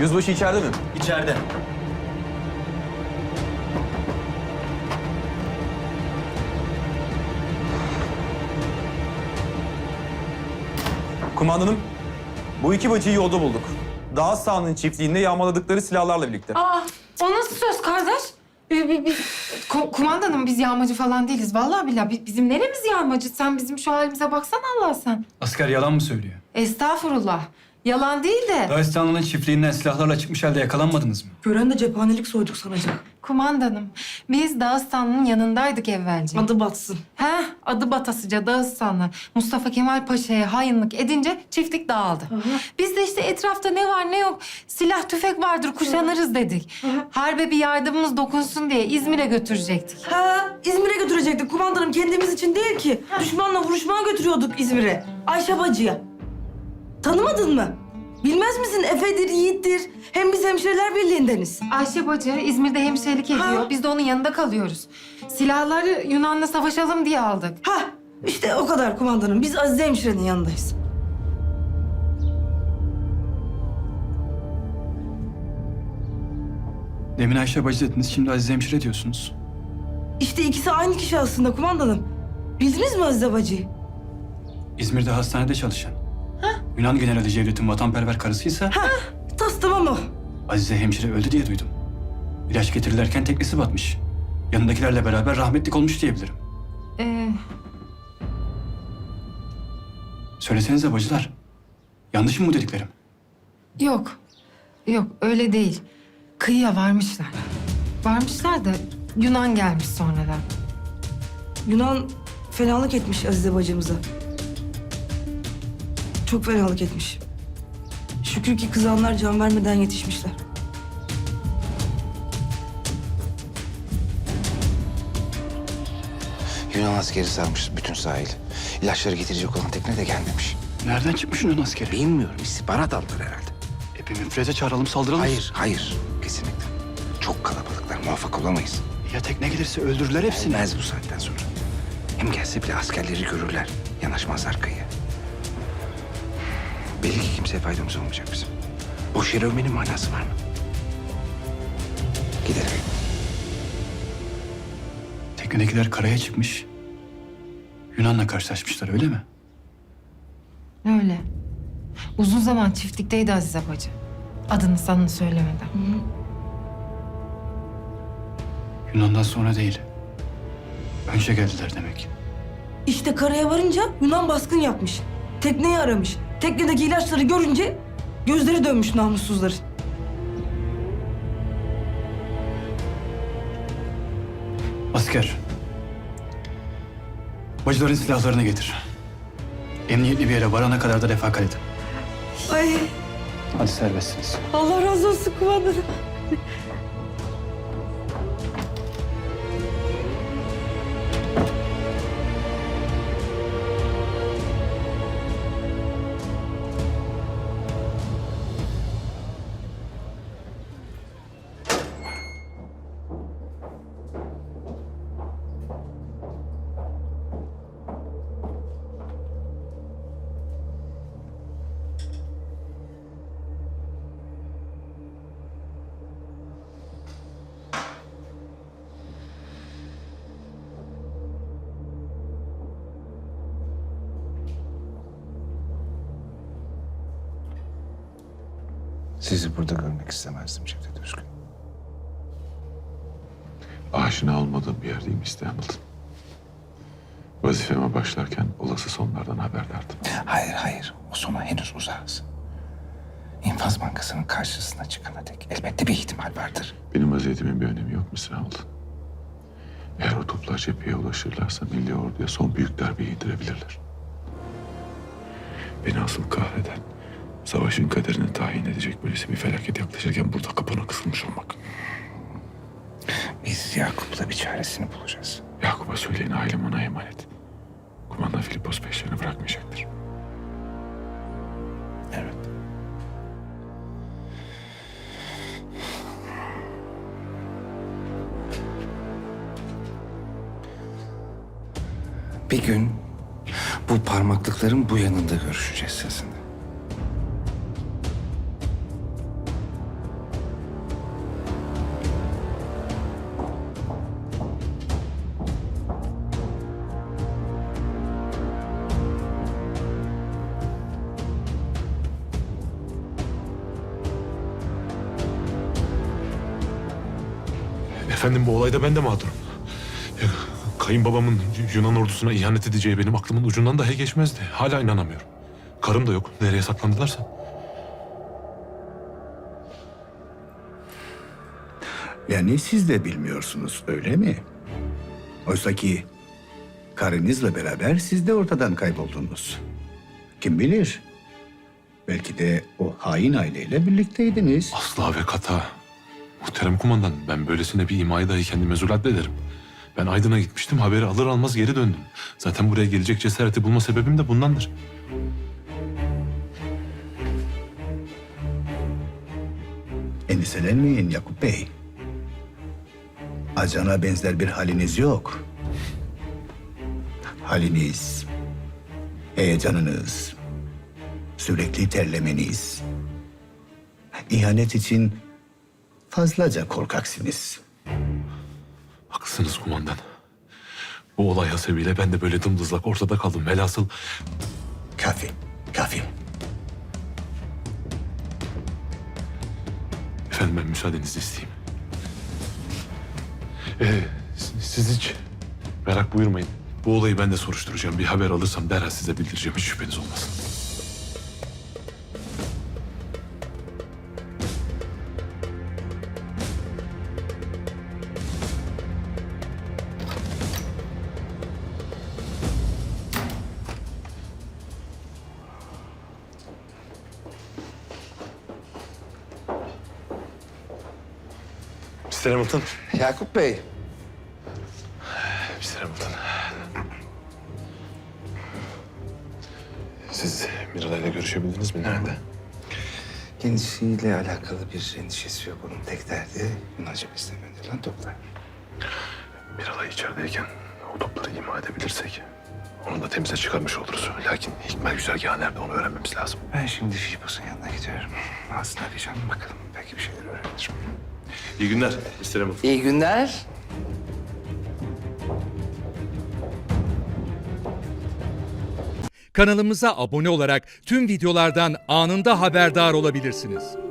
Yüzbaşı içeride mi? İçeride. Kumandanım, bu iki bacıyı yolda bulduk. Dağ sahanın çiftliğinde yağmaladıkları silahlarla birlikte. Aa, o nasıl söz kardeş? Bi- bi- bi- Ko- kumandanım biz yağmacı falan değiliz. Vallahi billahi bi- bizim neremiz yağmacı? Sen bizim şu halimize baksana Allah sen. Asker yalan mı söylüyor? Estağfurullah. Yalan değil de. Dağistanlı'nın çiftliğinden silahlarla çıkmış halde yakalanmadınız mı? Gören de cephanelik soyduk sanacak. Kumandanım, biz Dağıstanlı'nın yanındaydık evvelce. Adı batsın. Heh, adı batasıca Dağıstanlı. Mustafa Kemal Paşa'ya hainlik edince çiftlik dağıldı. Biz de işte etrafta ne var ne yok silah tüfek vardır kuşanırız dedik. Harbe bir yardımımız dokunsun diye İzmir'e götürecektik. Ha, İzmir'e götürecektik kumandanım. Kendimiz için değil ki. Düşmanla vuruşmaya götürüyorduk İzmir'e. Ayşe bacıya. Tanımadın mı? Bilmez misin? Efe'dir, Yiğit'tir. Hem biz hemşireler birliğindeniz. Ayşe bacı İzmir'de hemşirelik ediyor. Ha. Biz de onun yanında kalıyoruz. Silahları Yunan'la savaşalım diye aldık. Ha, işte o kadar kumandanım. Biz Azize hemşirenin yanındayız. Demin Ayşe bacı dediniz, şimdi Azize hemşire diyorsunuz. İşte ikisi aynı kişi aslında kumandanım. Bildiniz mi Azize bacıyı? İzmir'de hastanede çalışan. Yunan generali Cevdet'in vatanperver karısıysa Ha, tas tamam o. Azize hemşire öldü diye duydum. İlaç getirirlerken teknesi batmış. Yanındakilerle beraber rahmetlik olmuş diyebilirim. Ee, Söylesenize bacılar. Yanlış mı bu dediklerim? yok. Yok öyle değil. Kıyıya varmışlar. Varmışlar da Yunan gelmiş sonradan. Yunan fenalık etmiş Azize bacımıza. Çok fenalık etmiş. Şükür ki kızanlar can vermeden yetişmişler. Yunan askeri sarmış bütün sahili. İlaçları getirecek olan tekne de gelmemiş. Nereden çıkmış Yunan askeri? Bilmiyorum. istihbarat aldılar herhalde. E bir müfreze çağıralım saldıralım. Hayır, hayır. Kesinlikle. Çok kalabalıklar. Muvaffak olamayız. Ya tekne gelirse öldürürler hepsini. Gelmez bu saatten sonra. Hem gelse bile askerleri görürler. Yanaşmazlar kıyıya. Belli ki kimseye faydamız olmayacak bizim. Boş yere övmenin manası var mı? Gidelim. Teknedekiler karaya çıkmış. Yunan'la karşılaşmışlar öyle mi? Öyle. Uzun zaman çiftlikteydi Azize bacı. Adını sanını söylemeden. Yunan'dan sonra değil. Önce geldiler demek. İşte karaya varınca Yunan baskın yapmış. Tekneyi aramış. Teknedeki ilaçları görünce gözleri dönmüş namussuzların. Asker. Bacıların silahlarını getir. Emniyetli bir yere varana kadar da refakat edin. Ay Hadi serbestsiniz. Allah razı olsun kumandanım. Sizi burada görmek istemezdim Cevdet Özgün. Aşina olmadığım bir yerdeyim İstanbul. Vazifeme başlarken olası sonlardan haberdardım. Hayır, hayır. O sona henüz uzağız. İnfaz Bankası'nın karşısına çıkana dek elbette bir ihtimal vardır. Benim vaziyetimin bir önemi yok İstanbul. Eğer o toplar cepheye ulaşırlarsa milli orduya son büyük darbeyi indirebilirler. Beni asıl kahreden, savaşın kaderini tayin edecek böylesi bir felaket yaklaşırken burada kapana kısılmış olmak. Biz Yakup'la bir çaresini bulacağız. Yakup'a söyleyin ailem ona emanet. Kumandan Filipos peşlerini bırakmayacaktır. Evet. Bir gün bu parmaklıkların bu yanında görüşeceğiz sizinle. Efendim bu olayda ben de mağdurum. Ya, kayınbabamın Yunan ordusuna ihanet edeceği benim aklımın ucundan dahi geçmezdi. Hala inanamıyorum. Karım da yok. Nereye saklandılarsa. Yani siz de bilmiyorsunuz öyle mi? Oysa ki karınızla beraber siz de ortadan kayboldunuz. Kim bilir? Belki de o hain aileyle birlikteydiniz. Asla ve kata. Muhterem kumandan ben böylesine bir imayı dahi kendime zulat ederim. Ben Aydın'a gitmiştim haberi alır almaz geri döndüm. Zaten buraya gelecek cesareti bulma sebebim de bundandır. Endişelenmeyin Yakup Bey. Acana benzer bir haliniz yok. Haliniz, heyecanınız, sürekli terlemeniz, ihanet için fazlaca korkaksınız. Haklısınız kumandan. Bu olay hasebiyle ben de böyle dımdızlak ortada kaldım. Velhasıl Kafi, kafi. efendim ben müsaadenizi isteyeyim. Ee, siz- hiç merak buyurmayın. Bu olayı ben de soruşturacağım. Bir haber alırsam derhal size bildireceğim. Hiç şüpheniz olmasın. Mr. Hamilton. Yakup Bey, Mr. Hamilton. Siz Miralay'la görüşebildiniz mi? Nerede? kendisiyle alakalı bir endişesi yok. Onun tek derdi Yunanca beslemedi lan toplar. Miralay içerideyken o topları ima edebilirsek onu da temize çıkarmış oluruz. Lakin Hikmet güzergahı nerede onu öğrenmemiz lazım. Ben şimdi Fişbos'un yanına gidiyorum. Aslında arayacağım bakalım. Belki bir şeyler öğrenirim. İyi günler Mr. Hamilton. İyi günler. Kanalımıza abone olarak tüm videolardan anında haberdar olabilirsiniz.